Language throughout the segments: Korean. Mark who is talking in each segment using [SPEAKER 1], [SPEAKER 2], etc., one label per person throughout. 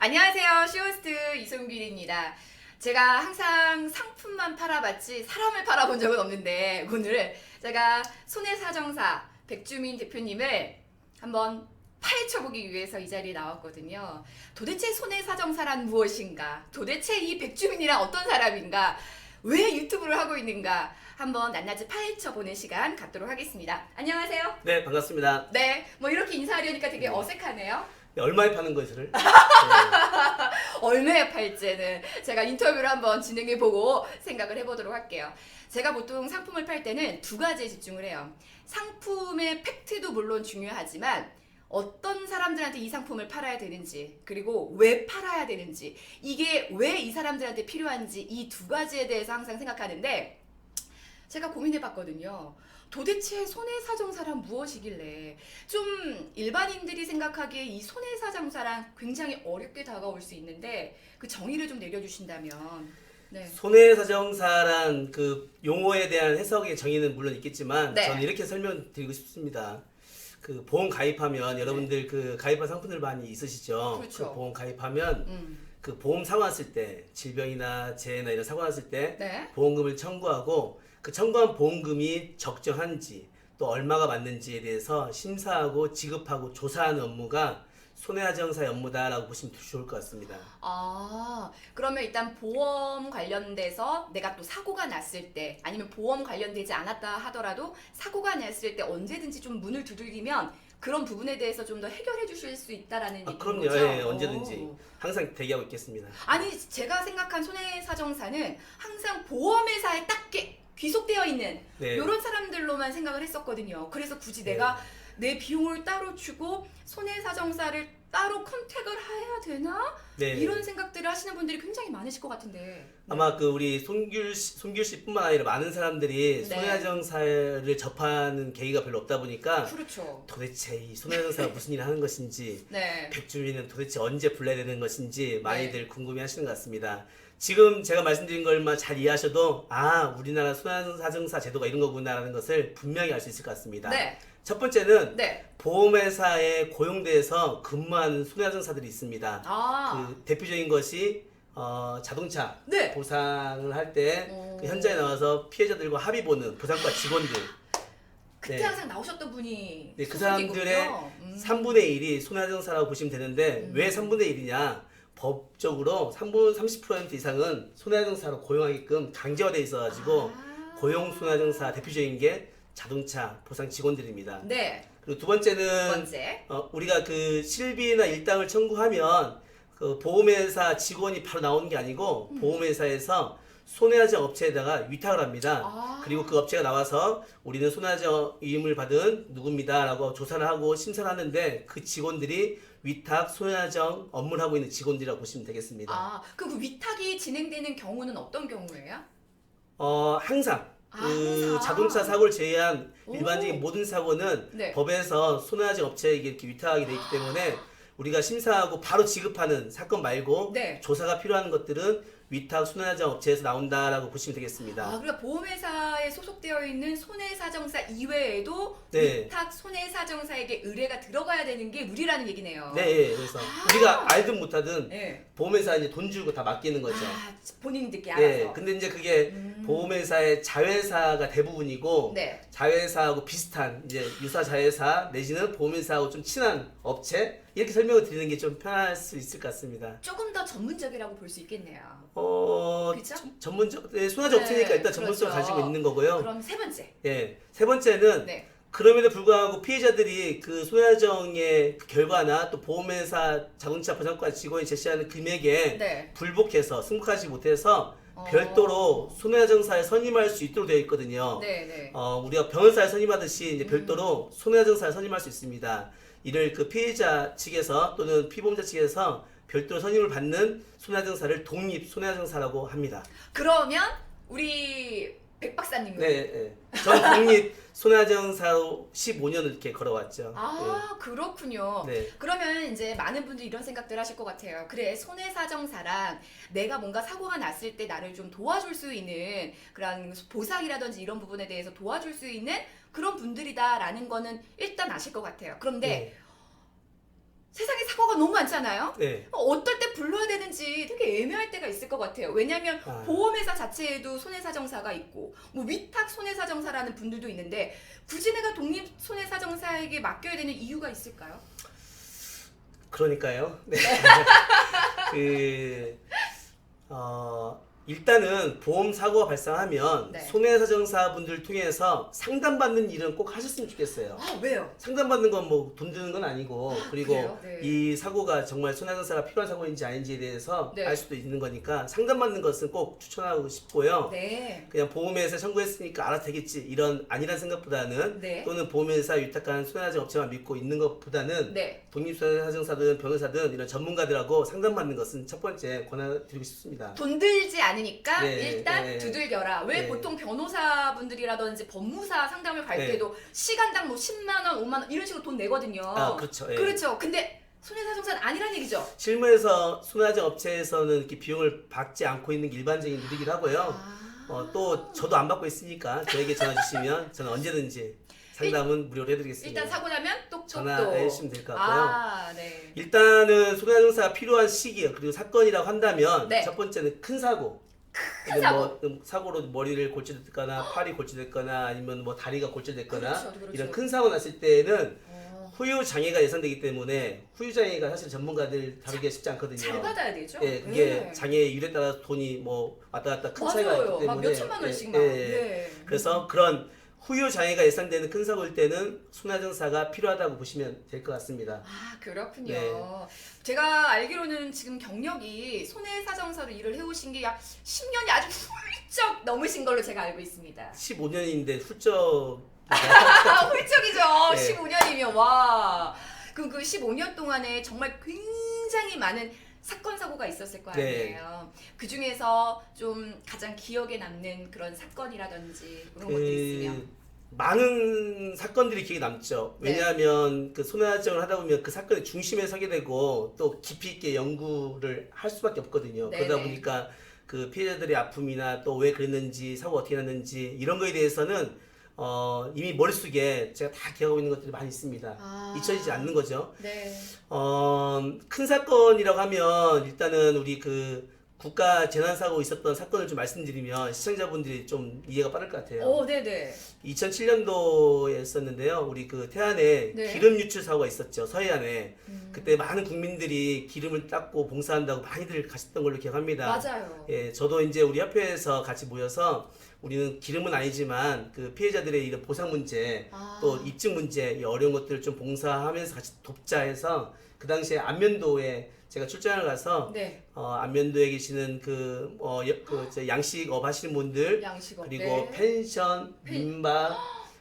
[SPEAKER 1] 안녕하세요. 쇼호스트 이송길입니다. 제가 항상 상품만 팔아봤지 사람을 팔아본 적은 없는데 오늘 제가 손해사정사 백주민 대표님을 한번 파헤쳐보기 위해서 이 자리에 나왔거든요. 도대체 손해사정사란 무엇인가? 도대체 이 백주민이란 어떤 사람인가? 왜 유튜브를 하고 있는가? 한번 낱낱이 파헤쳐보는 시간 갖도록 하겠습니다. 안녕하세요.
[SPEAKER 2] 네, 반갑습니다.
[SPEAKER 1] 네, 뭐 이렇게 인사하려니까 되게 어색하네요.
[SPEAKER 2] 네, 얼마에 파는 것을? 네.
[SPEAKER 1] 얼마에 팔지는 제가 인터뷰를 한번 진행해 보고 생각을 해보도록 할게요. 제가 보통 상품을 팔 때는 두 가지에 집중을 해요. 상품의 팩트도 물론 중요하지만 어떤 사람들한테 이 상품을 팔아야 되는지 그리고 왜 팔아야 되는지 이게 왜 이 사람들한테 필요한지 이 두 가지에 대해서 항상 생각하는데 제가 고민해 봤거든요. 도대체 손해사정사란 무엇이길래 좀 일반인들이 생각하기에 이 손해사정사란 굉장히 어렵게 다가올 수 있는데 그 정의를 좀 내려주신다면 네.
[SPEAKER 2] 손해사정사란 그 용어에 대한 해석의 정의는 물론 있겠지만
[SPEAKER 1] 네.
[SPEAKER 2] 저는 이렇게 설명드리고 싶습니다. 그 보험 가입하면 여러분들 그 가입한 상품들 많이 있으시죠?
[SPEAKER 1] 네. 그렇죠.
[SPEAKER 2] 그 보험 가입하면
[SPEAKER 1] 음.
[SPEAKER 2] 그 보험 사고 났을 때 질병이나 재해나 이런 사고 났을 때
[SPEAKER 1] 네.
[SPEAKER 2] 보험금을 청구하고 그 청구한 보험금이 적정한지 또 얼마가 맞는지에 대해서 심사하고 지급하고 조사하는 업무가 손해사정사의 업무다라고 보시면 좋을 것 같습니다.
[SPEAKER 1] 아, 그러면 일단 보험 관련돼서 내가 또 사고가 났을 때 아니면 보험 관련되지 않았다 하더라도 사고가 났을 때 언제든지 좀 문을 두들기면 그런 부분에 대해서 좀 더 해결해 주실 수 있다라는
[SPEAKER 2] 아, 그럼요.
[SPEAKER 1] 거죠?
[SPEAKER 2] 예, 언제든지.
[SPEAKER 1] 오.
[SPEAKER 2] 항상 대기하고 있겠습니다.
[SPEAKER 1] 아니 제가 생각한 손해사정사는 항상 보험회사에 딱 귀- 귀속되어 있는
[SPEAKER 2] 네.
[SPEAKER 1] 이런 사람들로만 생각을 했었거든요. 그래서 굳이 내가 내 비용을 따로 주고 손해사정사를 따로 컨택을 해야 되나?
[SPEAKER 2] 네.
[SPEAKER 1] 이런 생각들을 하시는 분들이 굉장히 많으실 것 같은데.
[SPEAKER 2] 아마 그 우리 손귤 씨, 손귤 씨뿐만 아니라 많은 사람들이
[SPEAKER 1] 네.
[SPEAKER 2] 손해정사를 접하는 계기가 별로 없다 보니까
[SPEAKER 1] 그렇죠.
[SPEAKER 2] 도대체 이 손해정사가 무슨 일을 하는 것인지
[SPEAKER 1] 네.
[SPEAKER 2] 백주민은 도대체 언제 불러야 되는 것인지 많이들
[SPEAKER 1] 네.
[SPEAKER 2] 궁금해하시는 것 같습니다. 지금 제가 말씀드린 걸만 잘 이해하셔도 아 우리나라 손해사정사 제도가 이런 거구나라는 것을 분명히 알 수 있을 것 같습니다.
[SPEAKER 1] 네.
[SPEAKER 2] 첫 번째는
[SPEAKER 1] 네.
[SPEAKER 2] 보험회사에 고용돼서 근무하는 손해자정사들이 있습니다.
[SPEAKER 1] 아.
[SPEAKER 2] 그 대표적인 것이 어, 자동차
[SPEAKER 1] 네.
[SPEAKER 2] 보상을 할 때
[SPEAKER 1] 오.
[SPEAKER 2] 그 현장에 나와서 피해자들과 합의 보는 보상과 직원들
[SPEAKER 1] 그때
[SPEAKER 2] 네.
[SPEAKER 1] 항상 나오셨던 분이
[SPEAKER 2] 네, 그
[SPEAKER 1] 소속이군요.
[SPEAKER 2] 사람들의
[SPEAKER 1] 음.
[SPEAKER 2] 3분의 1이 손해자정사라고 보시면 되는데
[SPEAKER 1] 음.
[SPEAKER 2] 왜 3분의 1이냐? 법적으로 3분 30% 이상은 손해자정사로 고용하게끔 강제화돼 있어가지고
[SPEAKER 1] 아.
[SPEAKER 2] 고용 손해자정사 대표적인 게 자동차 보상 직원들입니다.
[SPEAKER 1] 네.
[SPEAKER 2] 그리고
[SPEAKER 1] 두두
[SPEAKER 2] 번째는
[SPEAKER 1] 번째.
[SPEAKER 2] 어, 우리가 그 실비나 일당을 청구하면 그 보험회사 직원이 바로 나오는 게 아니고
[SPEAKER 1] 음.
[SPEAKER 2] 보험회사에서 손해하정 업체에다가 위탁을 합니다.
[SPEAKER 1] 아.
[SPEAKER 2] 그리고 그 업체가 나와서 우리는 손해하정 위임을 받은 누굽니다라고 조사를 하고 심사를 하는데 그 직원들이 위탁 손해하정 업무를 하고 있는 직원들이라고 보시면 되겠습니다.
[SPEAKER 1] 아, 그럼 그 위탁이 진행되는 경우는 어떤 경우예요?
[SPEAKER 2] 어, 항상
[SPEAKER 1] 아,
[SPEAKER 2] 그
[SPEAKER 1] 항상.
[SPEAKER 2] 자동차 사고를 제외한
[SPEAKER 1] 오.
[SPEAKER 2] 일반적인 모든 사고는
[SPEAKER 1] 네.
[SPEAKER 2] 법에서 손해하정 업체에게 이렇게 위탁하게 돼 있기 때문에 우리가 심사하고 바로 지급하는 사건 말고
[SPEAKER 1] 네.
[SPEAKER 2] 조사가 필요한 것들은 위탁 손해하정 업체에서 나온다라고 보시면 되겠습니다.
[SPEAKER 1] 아, 그러니까 보험회사에 소속되어 있는 손해사정사 이외에도
[SPEAKER 2] 네.
[SPEAKER 1] 위탁 손해사정사에게 의뢰가 들어가야 되는 게 룰이라는 얘기네요.
[SPEAKER 2] 네, 예, 그래서 우리가 알든 못하든
[SPEAKER 1] 네.
[SPEAKER 2] 보험회사 이제 돈 주고 다 맡기는 거죠.
[SPEAKER 1] 아, 본인들께 알아서.
[SPEAKER 2] 네, 근데 이제 그게
[SPEAKER 1] 음.
[SPEAKER 2] 보험회사의 자회사가 대부분이고
[SPEAKER 1] 네.
[SPEAKER 2] 자회사하고 비슷한 이제 유사 자회사 내지는 보험회사하고 좀 친한 업체 이렇게 설명을 드리는 게 좀 편할 수 있을 것 같습니다.
[SPEAKER 1] 조금 더 전문적이라고 볼 수 있겠네요.
[SPEAKER 2] 어,
[SPEAKER 1] 그죠?
[SPEAKER 2] 전- 전문적, 네, 손아지
[SPEAKER 1] 네,
[SPEAKER 2] 업체니까 일단 전문성을
[SPEAKER 1] 그렇죠.
[SPEAKER 2] 가지고 있는 거고요.
[SPEAKER 1] 그럼 세 번째.
[SPEAKER 2] 예, 세 번째는
[SPEAKER 1] 네.
[SPEAKER 2] 그럼에도 불구하고 피해자들이 그 손해정의 그 결과나 또 보험회사 자동차 보상과 직원이 제시하는 금액에
[SPEAKER 1] 네.
[SPEAKER 2] 불복해서 승복하지 못해서
[SPEAKER 1] 어.
[SPEAKER 2] 별도로 손해정사에 선임할 수 있도록 되어 있거든요.
[SPEAKER 1] 네, 네.
[SPEAKER 2] 어, 우리가 변호사에 선임하듯이 이제
[SPEAKER 1] 음.
[SPEAKER 2] 별도로 손해정사에 선임할 수 있습니다. 이를 그 피해자 측에서 또는 피보험자 측에서 별도로 선임을 받는 손해정사를 독립 손해정사라고 합니다.
[SPEAKER 1] 그러면 우리 백 박사님은
[SPEAKER 2] 네, 네. 전 독립 손해정사로 15년을 이렇게 걸어왔죠.
[SPEAKER 1] 아 그렇군요.
[SPEAKER 2] 네. 네.
[SPEAKER 1] 그러면 이제 많은 분들이 이런 생각들 하실 것 같아요. 그래 손해사정사랑 내가 뭔가 사고가 났을 때 나를 좀 도와줄 수 있는 그런 보상이라든지 이런 부분에 대해서 도와줄 수 있는 그런 분들이다라는 거는 일단 아실 것 같아요. 그런데
[SPEAKER 2] 네.
[SPEAKER 1] 세상에 사고가 너무 많잖아요.
[SPEAKER 2] 네.
[SPEAKER 1] 어떨 때 불러야 되는지 되게 애매할 때가 있을 것 같아요. 왜냐하면
[SPEAKER 2] 아.
[SPEAKER 1] 보험회사 자체에도 손해사정사가 있고 뭐 위탁 손해사정사라는 분들도 있는데 굳이 내가 독립 손해사정사에게 맡겨야 되는 이유가 있을까요?
[SPEAKER 2] 그러니까요. 네. 그, 어, 일단은 보험 사고가 발생하면
[SPEAKER 1] 네.
[SPEAKER 2] 손해사정사분들 통해서 상담받는 일은 꼭 하셨으면 좋겠어요.
[SPEAKER 1] 아 왜요?
[SPEAKER 2] 상담받는 건 뭐 돈 드는 건 아니고 그리고
[SPEAKER 1] 그래요? 네.
[SPEAKER 2] 이 사고가 정말 손해사정사가 필요한 사고인지 아닌지에 대해서
[SPEAKER 1] 네.
[SPEAKER 2] 알 수도 있는 거니까 상담받는 것은 꼭 추천하고 싶고요.
[SPEAKER 1] 네.
[SPEAKER 2] 그냥 보험회사 청구했으니까 알아서 되겠지 이런 아니란 생각보다는
[SPEAKER 1] 네.
[SPEAKER 2] 또는 보험회사 위탁한 손해사정 업체만 믿고 있는 것보다는
[SPEAKER 1] 네.
[SPEAKER 2] 독립사정사든 변호사든 이런 전문가들하고 상담받는 것은 첫 번째 권해드리고 싶습니다.
[SPEAKER 1] 돈 들지 않 으니까
[SPEAKER 2] 네,
[SPEAKER 1] 일단
[SPEAKER 2] 네.
[SPEAKER 1] 두들겨라. 왜
[SPEAKER 2] 네.
[SPEAKER 1] 보통 변호사분들이라든지 법무사 상담을 갈
[SPEAKER 2] 네.
[SPEAKER 1] 때도 시간당 뭐 10만 원, 5만 원 이런 식으로 돈 내거든요.
[SPEAKER 2] 아 그렇죠. 예.
[SPEAKER 1] 그렇죠. 근데 손해사정사는 아니란 얘기죠.
[SPEAKER 2] 실무에서 손해사정 업체에서는 이렇게 비용을 받지 않고 있는 게 일반적인 룰이긴 하고요.
[SPEAKER 1] 아.
[SPEAKER 2] 어, 또 저도 안 받고 있으니까 저에게 전화 주시면 저는 언제든지 상담은 무료로 해드리겠습니다.
[SPEAKER 1] 일단 사고 나면 똑똑똑.
[SPEAKER 2] 전화해 주시면 될 것 같고요.
[SPEAKER 1] 아, 네.
[SPEAKER 2] 일단은 손해사정사가 필요한 시기 그리고 사건이라고 한다면
[SPEAKER 1] 네.
[SPEAKER 2] 첫 번째는 큰 사고.
[SPEAKER 1] 큰 사고.
[SPEAKER 2] 뭐 음, 사고로 머리를 골절됐거나 팔이 골절됐거나 아니면 뭐 다리가 골절됐거나
[SPEAKER 1] 그렇죠, 그렇죠.
[SPEAKER 2] 이런 큰 사고 났을 때는
[SPEAKER 1] 어,
[SPEAKER 2] 후유 장애가 예상되기 때문에 후유 장애가 사실 전문가들 다루기가 쉽지 않거든요.
[SPEAKER 1] 잘 받아야 되죠.
[SPEAKER 2] 예, 그게
[SPEAKER 1] 네.
[SPEAKER 2] 장애 율에 따라 돈이 뭐 왔다 갔다 큰 차이가
[SPEAKER 1] 맞아요.
[SPEAKER 2] 있기 때문에
[SPEAKER 1] 막 몇 천만
[SPEAKER 2] 예,
[SPEAKER 1] 원씩
[SPEAKER 2] 예,
[SPEAKER 1] 막.
[SPEAKER 2] 예.
[SPEAKER 1] 네.
[SPEAKER 2] 그래서 그런 후유 장애가 예상되는 큰 사고일 때는 손해정사가 필요하다고 보시면 될 것 같습니다.
[SPEAKER 1] 아 그렇군요.
[SPEAKER 2] 네.
[SPEAKER 1] 제가 알기로는 지금 경력이 손해사정사로 일을 해오신 게 약 10년이 아주 훌쩍 넘으신 걸로 제가 알고 있습니다.
[SPEAKER 2] 15년인데 훌쩍
[SPEAKER 1] 아 훌쩍이죠.
[SPEAKER 2] 네.
[SPEAKER 1] 15년이면 와. 그럼 그 15년 동안에 정말 굉장히 많은 사건 사고가 있었을 거
[SPEAKER 2] 네.
[SPEAKER 1] 아니에요. 그 중에서 좀 가장 기억에 남는 그런 사건이라든지 그런 것들이 있으면.
[SPEAKER 2] 그 많은 사건들이 기억에 남죠.
[SPEAKER 1] 네.
[SPEAKER 2] 왜냐하면 그 손해정을 하다 보면 그 사건의 중심에 서게 되고 또 깊이 있게 연구를 할 수밖에 없거든요.
[SPEAKER 1] 네네.
[SPEAKER 2] 그러다 보니까 그 피해자들의 아픔이나 또 왜 그랬는지 사고 어떻게 났는지 이런 거에 대해서는 어, 이미 머릿속에 제가 다 기억하고 있는 것들이 많이 있습니다.
[SPEAKER 1] 아.
[SPEAKER 2] 잊혀지지 않는 거죠.
[SPEAKER 1] 네.
[SPEAKER 2] 어, 큰 사건이라고 하면 일단은 우리 그 국가 재난사고 있었던 사건을 좀 말씀드리면 시청자분들이 좀 이해가 빠를 것 같아요.
[SPEAKER 1] 오, 네네.
[SPEAKER 2] 2007년도에 있었는데요. 우리 그 태안에
[SPEAKER 1] 네.
[SPEAKER 2] 기름 유출 사고가 있었죠. 서해안에.
[SPEAKER 1] 음,
[SPEAKER 2] 그때 많은 국민들이 기름을 닦고 봉사한다고 많이들 가셨던 걸로 기억합니다.
[SPEAKER 1] 맞아요.
[SPEAKER 2] 예, 저도 이제 우리 협회에서 같이 모여서 우리는 기름은 아니지만 그 피해자들의 이런 보상 문제
[SPEAKER 1] 아.
[SPEAKER 2] 또 입증 문제 이 어려운 것들을 좀 봉사하면서 같이 돕자 해서 그 당시에 안면도에 제가 출장을 가서
[SPEAKER 1] 네.
[SPEAKER 2] 어, 안면도에 계시는 그, 어, 여- 그저 양식업 하시는 분들
[SPEAKER 1] 양식업.
[SPEAKER 2] 그리고
[SPEAKER 1] 네.
[SPEAKER 2] 펜션, 민박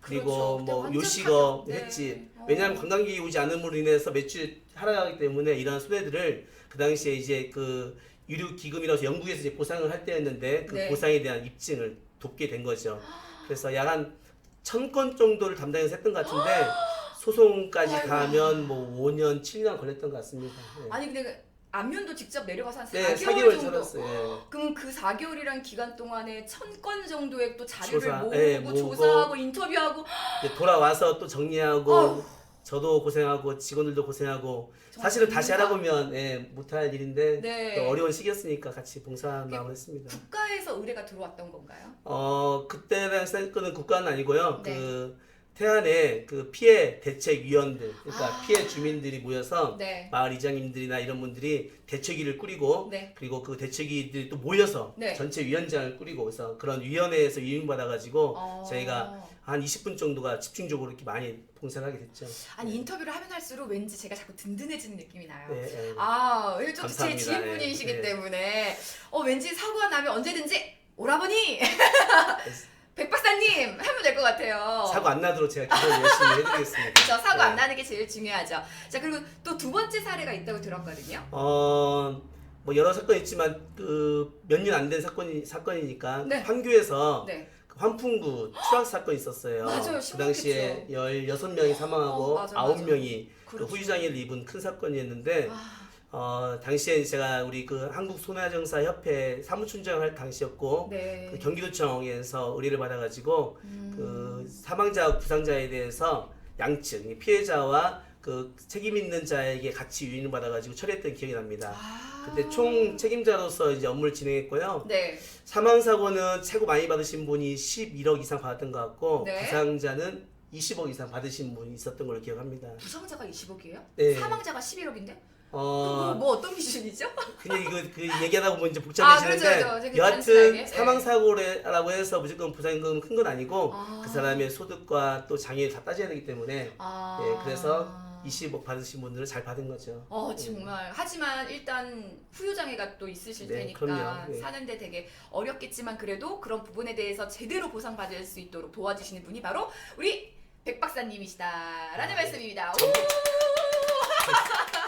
[SPEAKER 2] 그리고
[SPEAKER 1] 그렇죠. 그때
[SPEAKER 2] 뭐
[SPEAKER 1] 완전
[SPEAKER 2] 요식업
[SPEAKER 1] 타격. 네.
[SPEAKER 2] 했지.
[SPEAKER 1] 어.
[SPEAKER 2] 왜냐하면 관광객이 오지 않음으로 인해서 매출 하락하기 때문에 이러한 손해들을 그 당시에 이제 그 유류 기금이라서 영국에서 이제 보상을 할 때였는데 그
[SPEAKER 1] 네.
[SPEAKER 2] 보상에 대한 입증을 돕게 된 거죠. 그래서 약 한 천 건 정도를 담당해서 했던 것 같은데 소송까지
[SPEAKER 1] 아이고.
[SPEAKER 2] 가면 뭐 5년, 7년 걸렸던 것 같습니다. 네.
[SPEAKER 1] 아니 근데 그 안면도 직접 내려가서 한 4개월,
[SPEAKER 2] 네, 4개월
[SPEAKER 1] 정도.
[SPEAKER 2] 살았어요.
[SPEAKER 1] 그럼 그 4개월이란 기간 동안에 천 건 정도의 또 자료를
[SPEAKER 2] 조사,
[SPEAKER 1] 모으고,
[SPEAKER 2] 예, 모으고.
[SPEAKER 1] 조사하고 인터뷰하고
[SPEAKER 2] 이제 돌아와서 또 정리하고
[SPEAKER 1] 어휴.
[SPEAKER 2] 저도 고생하고 직원들도 고생하고 사실은 다시 하라고 하면 예, 못할 일인데
[SPEAKER 1] 네.
[SPEAKER 2] 또 어려운 시기였으니까 같이 봉사한
[SPEAKER 1] 그게-
[SPEAKER 2] 마음을 했습니다.
[SPEAKER 1] 국가에서 의뢰가 들어왔던 건가요?
[SPEAKER 2] 어 그때 당시 거는 국가는 아니고요.
[SPEAKER 1] 네.
[SPEAKER 2] 그 태안에 그 피해 대책 위원들 그러니까
[SPEAKER 1] 아.
[SPEAKER 2] 피해 주민들이 모여서
[SPEAKER 1] 네.
[SPEAKER 2] 마을 이장님들이나 이런 분들이 대책위를 꾸리고
[SPEAKER 1] 네.
[SPEAKER 2] 그리고 그 대책위들이 또 모여서
[SPEAKER 1] 네.
[SPEAKER 2] 전체 위원장을 꾸리고 그래서 그런 위원회에서 위임받아 가지고
[SPEAKER 1] 어.
[SPEAKER 2] 저희가 한 20분 정도가 집중적으로 이렇게 많이 봉사를 하게 됐죠.
[SPEAKER 1] 아니 인터뷰를 하면 할수록 왠지 제가 자꾸 든든해지는 느낌이 나요.
[SPEAKER 2] 네, 네.
[SPEAKER 1] 아, 제
[SPEAKER 2] 감사합니다.
[SPEAKER 1] 지인분이시기
[SPEAKER 2] 네, 네.
[SPEAKER 1] 때문에 어 왠지 사고가 나면 언제든지 오라버니 백 박사님 하면 될 것 같아요.
[SPEAKER 2] 사고 안 나도록 제가 기도 열심히 해드리겠습니다.
[SPEAKER 1] 그렇죠. 사고
[SPEAKER 2] 네.
[SPEAKER 1] 안 나는 게 제일 중요하죠. 자 그리고 또 두 번째 사례가 있다고 들었거든요.
[SPEAKER 2] 어, 뭐 여러 사건이 있지만 그 몇 년 안 된 사건이 사건이니까
[SPEAKER 1] 네.
[SPEAKER 2] 판교에서
[SPEAKER 1] 네.
[SPEAKER 2] 그 환풍구 추락 사건 이 있었어요.
[SPEAKER 1] 맞아요.
[SPEAKER 2] 그 당시에 16명이 사망하고
[SPEAKER 1] 어, 맞아, 맞아.
[SPEAKER 2] 9명이 그
[SPEAKER 1] 그렇죠.
[SPEAKER 2] 후유 장애를 입은 큰 사건이었는데
[SPEAKER 1] 아,
[SPEAKER 2] 어, 당시에 제가 우리 그 한국 손해정사 협회 사무총장을 할 당시였고
[SPEAKER 1] 네.
[SPEAKER 2] 그 경기도청에서 의뢰를 받아가지고
[SPEAKER 1] 음.
[SPEAKER 2] 그 사망자 부상자에 대해서 양측 피해자와 그 책임 있는 자에게 같이 유인을 받아가지고 처리했던 기억이 납니다.
[SPEAKER 1] 아.
[SPEAKER 2] 그때 총 책임자로서 이제 업무를 진행했고요.
[SPEAKER 1] 네.
[SPEAKER 2] 사망 사고는 최고 많이 받으신 분이 11억 이상 받았던 것 같고
[SPEAKER 1] 네.
[SPEAKER 2] 부상자는 20억 이상 받으신 분이 있었던 걸로 기억합니다.
[SPEAKER 1] 부상자가 20억이에요?
[SPEAKER 2] 네.
[SPEAKER 1] 사망자가 11억인데?
[SPEAKER 2] 어
[SPEAKER 1] 뭐 어떤 기준이죠?
[SPEAKER 2] 그냥 이거 그 얘기하다 보면 이제
[SPEAKER 1] 아,
[SPEAKER 2] 복잡해지는데
[SPEAKER 1] 그렇죠, 그렇죠. 되게
[SPEAKER 2] 여하튼
[SPEAKER 1] 단순하게.
[SPEAKER 2] 사망 사고라고 해서 무조건 부상금 큰 건 아니고
[SPEAKER 1] 아.
[SPEAKER 2] 그 사람의 소득과 또 장애 다 따져야 되기 때문에
[SPEAKER 1] 아.
[SPEAKER 2] 예, 그래서 20억 받으신 분들은 잘 받은 거죠.
[SPEAKER 1] 어 정말 하지만 일단 후유 장애가 또 있으실
[SPEAKER 2] 네,
[SPEAKER 1] 테니까
[SPEAKER 2] 그럼요. 네.
[SPEAKER 1] 사는데 되게 어렵겠지만 그래도 그런 부분에 대해서 제대로 보상받을 수 있도록 도와주시는 분이 바로 우리 백 박사님이시다라는
[SPEAKER 2] 아, 네.
[SPEAKER 1] 말씀입니다. 오!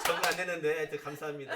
[SPEAKER 2] 적응 안 되는데 감사합니다.